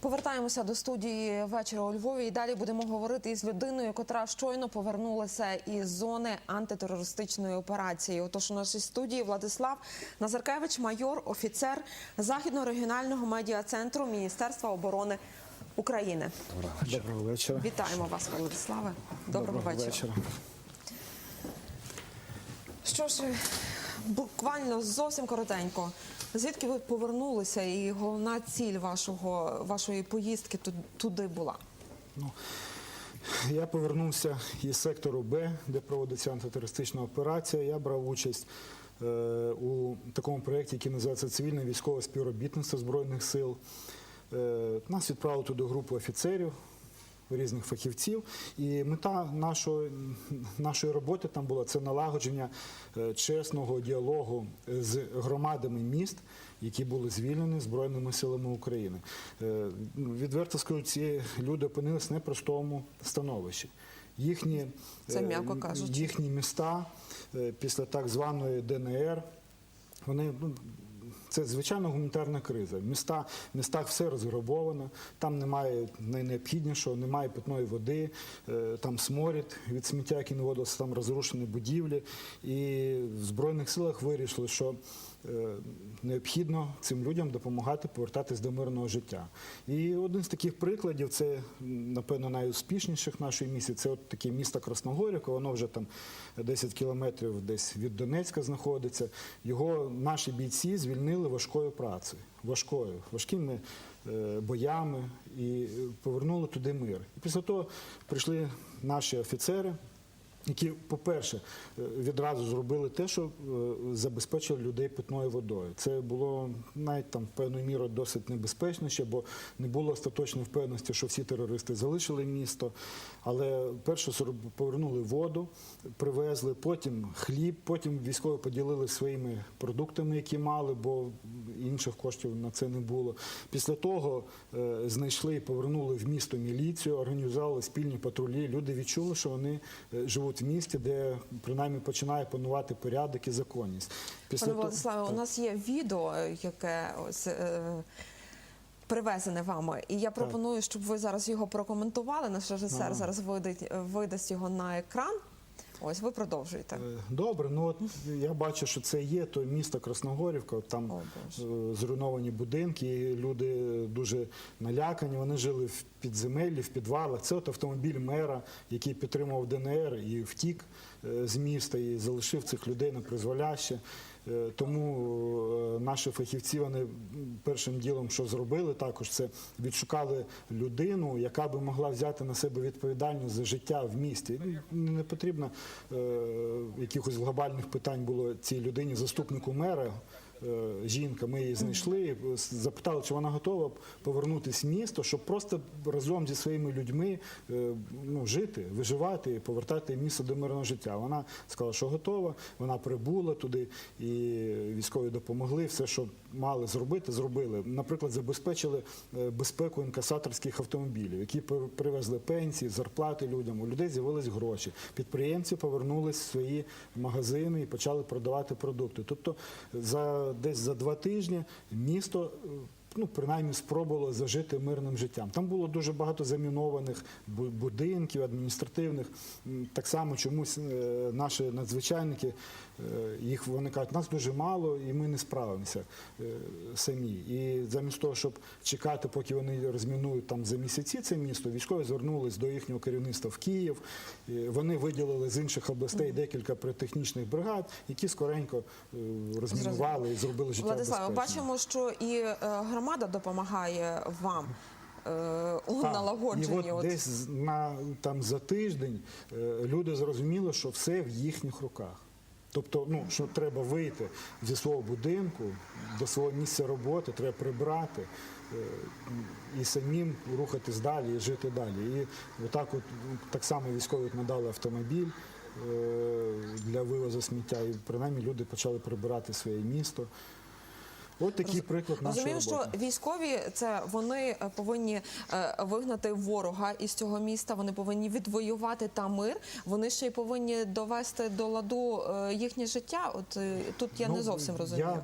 Повертаємося до студії вечора у Львові. І далі будемо говорити із людиною, котра щойно повернулася із зони антитерористичної операції. Отож, у нашій студії Владислав Назаркевич, майор, офіцер західного регіонального медіа центру Міністерства оборони України. Доброго вечора. Вітаємо вас, Владиславе. Доброго, вечора. Що ж, буквально зовсім коротенько. Звідки ви повернулися, і головна ціль вашого вашої поїздки туди була? Ну, я повернувся із сектору Б, де проводиться антитерористична операція. Я брав участь е, у такому проєкті, який називається Цивільне військове співробітництво Збройних сил. Е, нас відправили туди групу офіцерів. Різних фахівців, і мета нашої, нашої роботи там була це налагодження е, чесного діалогу з громадами міст, які були звільнені Збройними силами України. Е, Відверто скажу, ці люди опинилися в непростому становищі. Їхні, Це е, м'яко кажучи. їхні міста після так званої ДНР, вони ну, це звичайно гуманітарна криза. Міста, в містах все розграбовано, там немає найнеобхіднішого, немає питної води, е, там сморід від сміття, який наводився, там розрушені будівлі. І в Збройних силах вирішили, що необхідно цим людям допомагати повертатись до мирного життя. І один з таких прикладів, це напевно найуспішніших нашої місії, це от таке місто Красногорівка, воно вже там 10 кілометрів десь від Донецька знаходиться. Його наші бійці звільнили важкою працею, важкою, важкими е, боями і повернули туди мир. І після того прийшли наші офіцери. Які, по-перше, е, відразу зробили те, що е, забезпечили людей питною водою. Це було навіть там певною мірою досить небезпечно ще, бо не було остаточної впевненості, що всі терористи залишили місто. Але перше повернули воду, привезли, потім хліб, потім військові поділили своїми продуктами, які мали, бо інших коштів на це не було. Після того е, знайшли і повернули в місто міліцію, організували спільні патрулі. Люди відчули, що вони е, живуть в місті, де принаймні починає панувати порядок і законність. Після Пане Владиславе, у нас є відео, яке ось. Е, Привезене вами, і я пропоную, щоб ви зараз його прокоментували. Наш режисер Ага. зараз видить, видасть його на екран. Ось ви продовжуєте. Е, Добре, ну от я бачу, що це є то місто Красногорівка. Там О, е, зруйновані будинки, і люди дуже налякані. Вони жили в підземеллі, в підвалах. Це от автомобіль мера, який підтримував ДНР і втік е, з міста і залишив цих людей на призволяще. Е, Тому е, наші фахівці вони першим ділом, що зробили, також це відшукали людину, яка би могла взяти на себе відповідальність за життя в місті. Ну, Не потрібно е, якихось глобальних питань було цій людині, заступнику мера. Е, Жінка, ми її знайшли, запитали, чи вона готова повернутися в місто, щоб просто разом зі своїми людьми е, ну, жити, виживати повертати місто до мирного життя. Вона сказала, що готова. Вона прибула туди, і військові допомогли. Все, що мали зробити, зробили. Наприклад, забезпечили е, безпеку інкасаторських автомобілів, які привезли пенсії, зарплати людям. У людей з'явились гроші. Підприємці повернулись в свої магазини і почали продавати продукти. Тобто, за десь за два тижні місто. е, Ну, принаймні спробувало зажити мирним життям. Там було дуже багато замінованих будинків, адміністративних. Так само чомусь е, наші надзвичайники, їх вони кажуть, нас дуже мало і ми не справимося е, самі. І замість того, щоб чекати, поки вони розмінують там за місяці це місто, військові звернулись до їхнього керівництва в Київ. Е, Вони виділили з інших областей декілька притехнічних бригад, які скоренько е, розмінували і зробили життя Владиславе, бачимо, що і е, громада допомагає вам е, у Так, налагодженні. І от десь на, там, за тиждень е, люди зрозуміли, що все в їхніх руках. Тобто, ну, що треба вийти зі свого будинку до свого місця роботи, треба прибрати е, і самим рухатись далі і жити далі. І отак от так само військові надали автомобіль е, для вивозу сміття, і принаймні люди почали прибирати своє місто. От такий приклад нашої Розумію, що роботи. військові це вони е, повинні е, вигнати ворога із цього міста. Вони повинні відвоювати там мир. Вони ще й повинні довести до ладу е, їхнє життя. От тут я не Ну, зовсім розумію. Я,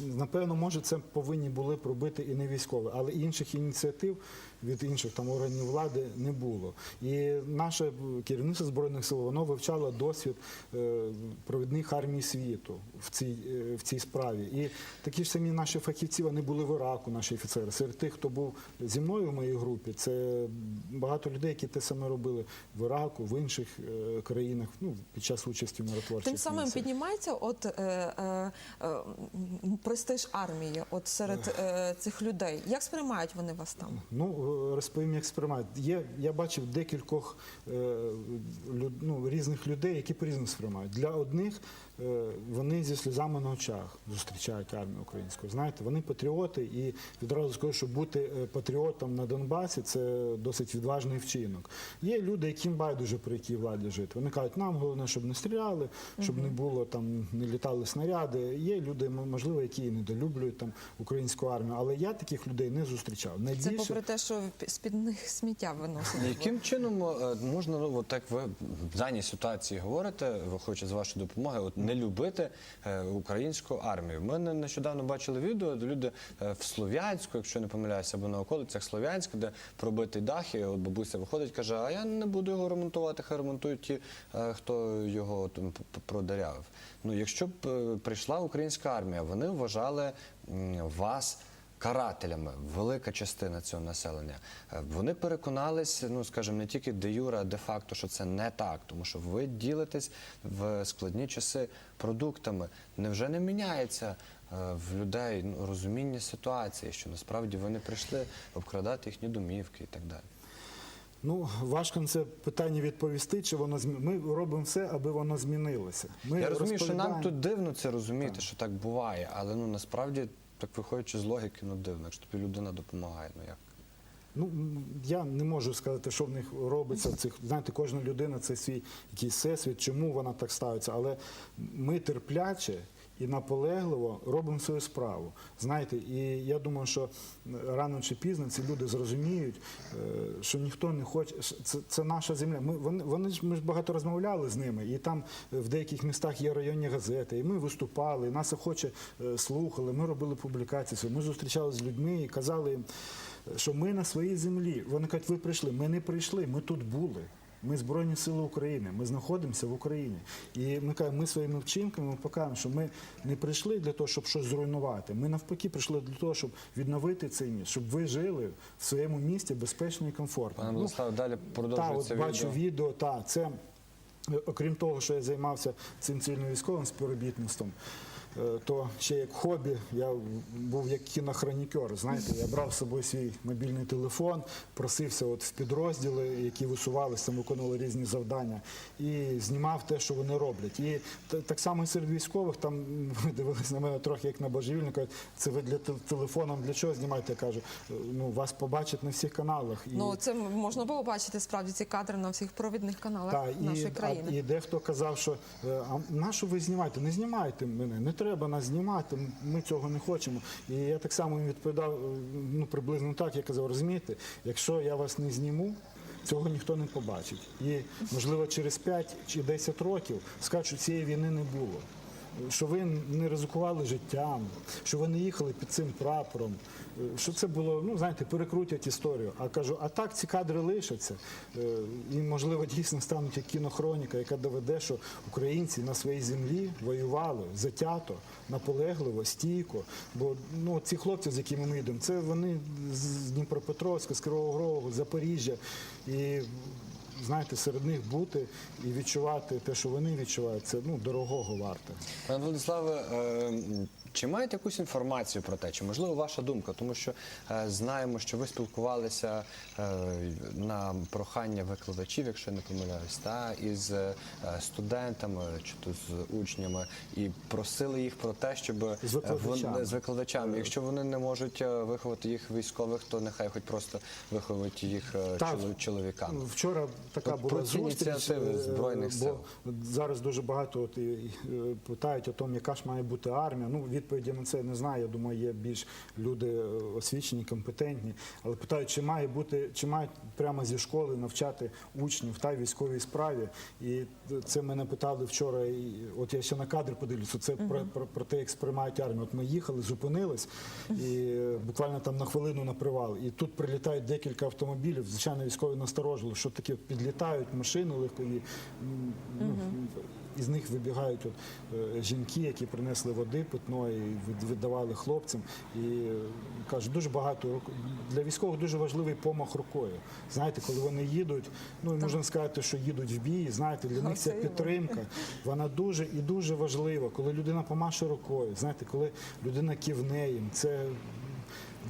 напевно, може, це повинні були пробити і не військові, але інших ініціатив від інших там органів влади не було. І наше керівництво збройних сил воно вивчало досвід е, провідних армій світу в цій, е, в цій справі. І такі ж самі наші фахівці вони були в Іраку, наші офіцери. Серед тих, хто був зі мною в моїй групі, це багато людей, які те саме робили в Іраку, в інших е, країнах, ну під час участі в миротворчих Тим самим місіях. піднімається от е, е, е, престиж армії, от серед е, цих людей. Як сприймають вони вас там? Ну, розповім експеримент. Є, я бачив декількох е, люд, ну, різних людей, які по-різному сприймають. Для одних е, вони зі сльозами на очах зустрічають армію українську. Знаєте, вони патріоти, і відразу скажу, що бути е, патріотом на Донбасі це досить відважний вчинок. Є люди, яким байдуже при якій владі жити. Вони кажуть, нам головне, щоб не стріляли, щоб не було там, не літали снаряди. Є люди, можливо, які недолюблюють там українську армію, але я таких людей не зустрічав. Це попри те, що з під них сміття виносять. Яким чином е, можна, ну, от так ви в даній ситуації говорите, виходячи з вашої допомоги, от не любити е, українську армію? Ми не- нещодавно бачили відео, де люди е, в Слов'янську, якщо не помиляюся, або на околицях Слов'янська, де пробитий дах, і от бабуся виходить, каже: А я не буду його ремонтувати, хай ремонтують ті, хто його там п- п- Ну, якщо б прийшла українська армія, вони вважали вас карателями, велика частина цього населення. Е, Вони переконались, ну скажімо, не тільки де юра, а де факто, що це не так, тому що ви ділитесь в складні часи продуктами. Невже не міняється е, в людей ну, розуміння ситуації, що насправді вони прийшли обкрадати їхні домівки і так далі? Ну, важко на це питання відповісти, чи воно змі... Ми робимо все, аби воно змінилося. Ми Я розумію, що нам тут дивно це розуміти, що так буває, але ну насправді, так виходячи з логіки, ну дивно, якщо тобі людина допомагає, ну як? Ну, я не можу сказати, що в них робиться. Цих знаєте, кожна людина це свій якийсь всесвіт, чому вона так ставиться. Але ми терпляче і наполегливо робимо свою справу. Знаєте, і я думаю, що рано чи пізно ці люди зрозуміють, е, що ніхто не хоче. Це, це наша земля. Ми вони, вони ж ми ж багато розмовляли з ними, і там е, в деяких містах є районні газети. І ми виступали, і нас охоче е, слухали. Ми робили публікації. Ми зустрічалися з людьми і казали їм що ми на своїй землі. Вони кажуть, ви прийшли. Ми не прийшли, ми тут були. Ми Збройні Сили України, ми знаходимося в Україні. І ми кажемо, ми своїми вчинками ми покажемо, що ми не прийшли для того, щоб щось зруйнувати. Ми навпаки прийшли для того, щоб відновити цей міст, щоб ви жили в своєму місті безпечно і комфортно. Пане Ну, далі продовжується от бачу відео. відео, так, це е, окрім того, що я займався цим цивільно-військовим співробітництвом, е, то ще як хобі я був як кінохронікер. Знаєте, я брав з собою свій мобільний телефон, просився от в підрозділи, які висувалися, там виконували різні завдання, і знімав те, що вони роблять. І так само і серед військових там ви дивились на мене трохи як на божевільника. Це ви для телефоном для чого знімаєте? Я кажу, «Е, ну вас побачать на всіх каналах. І... Ну це можна було бачити справді ці кадри на всіх провідних каналах Та, нашої і, країни. А, і дехто казав, що е, а на що ви знімаєте? Не знімайте мене, не треба нас знімати, ми цього не хочемо. І я так само їм відповідав, ну приблизно так, я казав, розумієте, якщо я вас не зніму. Цього ніхто не побачить. І, можливо, через 5 чи 10 років скажуть, цієї війни не було. Що ви не ризикували життям, що ви не їхали під цим прапором, е, що це було, ну знаєте, перекрутять історію. А кажу, а так ці кадри лишаться. Е, І, можливо, дійсно стануть як кінохроніка, яка доведе, що українці на своїй землі воювали затято, наполегливо, стійко. Бо ну, ці хлопці, з якими ми йдемо, це вони з Дніпропетровська, з Кривого Рогу, Запоріжжя. І знаєте, серед них бути і відчувати те, що вони відчувають, це ну, дорогого варте. Пане Владиславе, е, чи маєте якусь інформацію про те, чи можливо ваша думка? Тому що е, знаємо, що ви спілкувалися е, на прохання викладачів, якщо я не помиляюсь, та із е, студентами чи то з учнями, і просили їх про те, щоб е, З викладачами. вон- з викладачами. Якщо вони не можуть е, виховати їх військових, то нехай хоч просто виховують їх е, Так. чоло- чоловіками. Вчора така була про ці зустріч. ініціативи е, Збройних бо Сил. Зараз дуже багато от, і, і, е, питають о тому, яка ж має бути армія. Ну, відповіді на це не знаю. Я думаю, є більш люди е, освічені, компетентні. Але питають, чи має бути, чи мають прямо зі школи навчати учнів та військовій справі. І це мене питали вчора. І от я ще на кадр подивлюся. Це про, про, про те, як сприймають армію. От ми їхали, зупинились і е, буквально там на хвилину на привал. І тут прилітають декілька автомобілів. Звичайно, військові насторожили, що таке підлітають машини легкові. Ну, із них вибігають от, е, жінки, які принесли води питної, від- віддавали хлопцям. І кажуть, дуже багато для військових дуже важливий помах рукою. Знаєте, коли вони їдуть, ну і можна сказати, що їдуть в бій. Знаєте, для них ця підтримка, вона дуже і дуже важлива. Коли людина помаше рукою, знаєте, коли людина кивне їм, це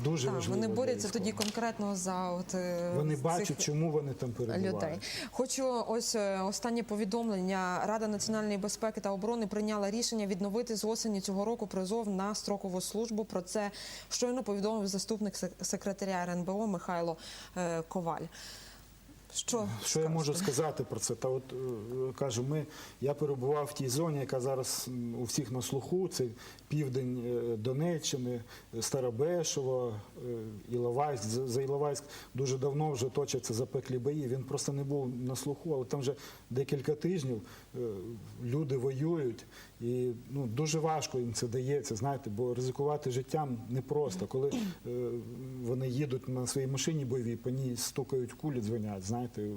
дуже Так, важливо. вони борються тоді конкретно за от е, Вони цих бачать, чому вони там перебувають. людей. Хочу ось е, останнє повідомлення. Рада національної безпеки та оборони прийняла рішення відновити з осені цього року призов на строкову службу. Про це щойно повідомив заступник сек- секретаря РНБО Михайло е, Коваль. Що, Що я можу сказати про це? Та от е, кажу, ми я перебував в тій зоні, яка зараз у всіх на слуху. Це південь е, Донеччини, Старобешево, е, Іловайськ. За Іловайськ дуже давно вже точаться запеклі бої. Він просто не був на слуху, але там вже декілька тижнів люди воюють, і ну дуже важко їм це дається. Знаєте, бо ризикувати життям непросто. Коли е, вони їдуть на своїй машині бойовій, по ній стукають кулі, дзвонять. Знаєте,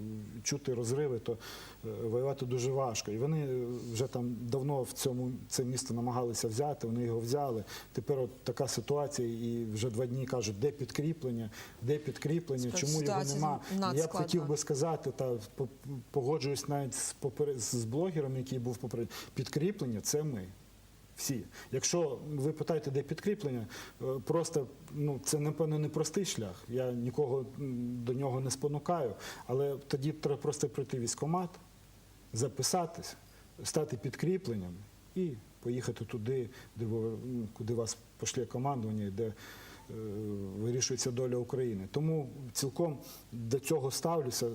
чути розриви, то е, воювати дуже важко. І вони е, вже там давно в цьому це місто намагалися взяти. Вони його взяли. Тепер от така ситуація, і вже два дні кажуть, де підкріплення, де підкріплення, чому його нема. Я б хотів би сказати, та по- погоджуюсь навіть з, з блогером, який був попередньо. Підкріплення це ми. Всі. Якщо ви питаєте, де підкріплення, е, просто ну це напевно не простий шлях. Я нікого до нього не спонукаю. Але тоді треба просто прийти в військкомат, записатись, стати підкріпленням і поїхати туди, де ви, куди вас пошлє командування, де е, вирішується доля України. Тому цілком до цього ставлюся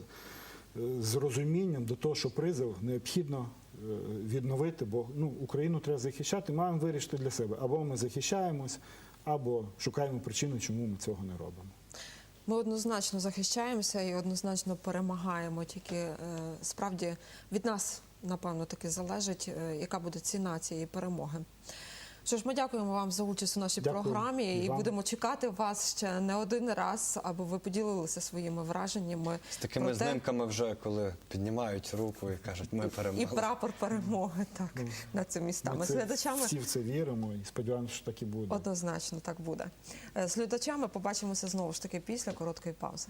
з розумінням до того, що призов необхідно е, відновити, бо ну, Україну треба захищати, маємо вирішити для себе. Або ми захищаємось, або шукаємо причину, чому ми цього не робимо. Ми однозначно захищаємося і однозначно перемагаємо. Тільки е, справді від нас, напевно, таки залежить, е, яка буде ціна цієї перемоги. Що ж, ми дякуємо вам за участь у нашій Дякую. програмі І і будемо чекати вас ще не один раз, аби ви поділилися своїми враженнями З такими те- знимками вже коли піднімають руку і кажуть, ми перемогли. і прапор перемоги так над цими містами. Ми З це, глядачами всі в це віримо і сподіваємося, що так і буде. однозначно так буде. Е, З глядачами побачимося знову ж таки після короткої паузи.